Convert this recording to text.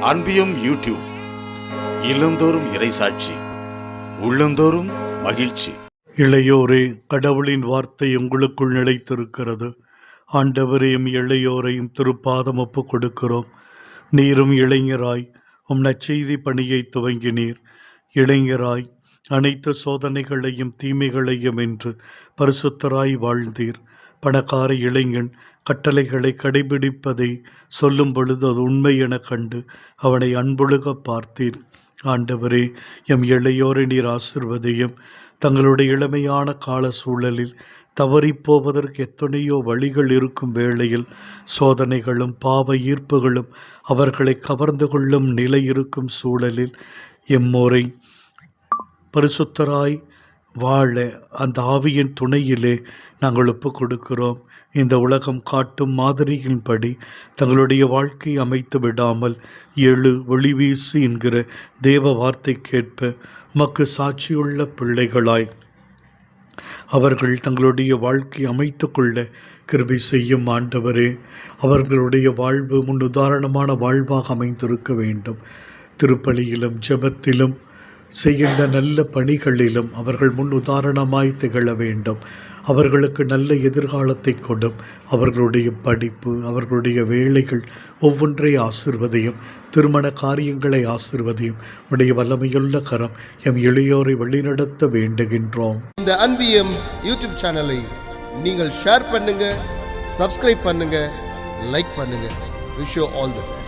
அன்பியும் YouTube இல்லந்தோறும் இறைசாட்சி உள்ளந்தோறும் மகிழ்ச்சி. இளையோரே கடவுளின் வார்த்தை உங்களுக்குள் நிலைத்திருக்கிறது. ஆண்டவரையும் இளையோரையும் திருப்பாதம் ஒப்பு கொடுக்கிறோம். நீரும் இளைஞராய் உம் நச்செய்தி பணியை துவங்கினீர். இளைஞராய் அனைத்து சோதனைகளையும் தீமைகளையும் என்று பரிசுத்தராய் வாழ்ந்தீர். பணக்கார இளைஞன் கட்டளைகளை கடைபிடிப்பதை சொல்லும் பொழுது அது உண்மை என கண்டு அவனை அன்பொழுக பார்த்தீர் ஆண்டவரே எம் இளையோரை நீர் ஆசிர்வதையும் தங்களுடைய இளமையான கால சூழலில் தவறிப் போவதற்கு எத்தனையோ வழிகள் இருக்கும் வேளையில் சோதனைகளும் பாவ ஈர்ப்புகளும் அவர்களை கவர்ந்து கொள்ளும் நிலை இருக்கும் சூழலில் எம்மோரை பரிசுத்தராய் வாழ அந்த ஆவியின் துணையிலே நாங்கள் ஒப்பு கொடுக்கிறோம் இந்த உலகம் காட்டும் மாதிரியின்படி தங்களுடைய வாழ்க்கை அமைத்து விடாமல் எழு ஒளிவீசு என்கிற தேவ வார்த்தை கேட்ப உமக்கு சாட்சியுள்ள பிள்ளைகளாய் அவர்கள் தங்களுடைய வாழ்க்கை அமைத்து கொள்ள கிருபை செய்யும் ஆண்டவரே. அவர்களுடைய வாழ்வு முன் உதாரணமான வாழ்வாக அமைந்திருக்க வேண்டும். திருப்பலியிலும் ஜெபத்திலும் செய்கின்ற நல்ல பணிகளிலும் அவர்கள் முன் உதாரணமாய் திகழ வேண்டும். அவர்களுக்கு நல்ல எதிர்காலத்தை கொடும். அவர்களுடைய படிப்பு அவர்களுடைய வேலைகள் ஒவ்வொன்றை ஆசிர்வதையும் திருமண காரியங்களை ஆசிர்வதையும் உடைய வல்லமையுள்ள கரம் எம் இளையோரை வழிநடத்த வேண்டுகின்றோம். இந்த அன்பியம் யூடியூப் சேனலை நீங்கள் ஷேர் பண்ணுங்க சப்ஸ்கிரைப் பண்ணுங்க லைக் பண்ணுங்க. Wish all the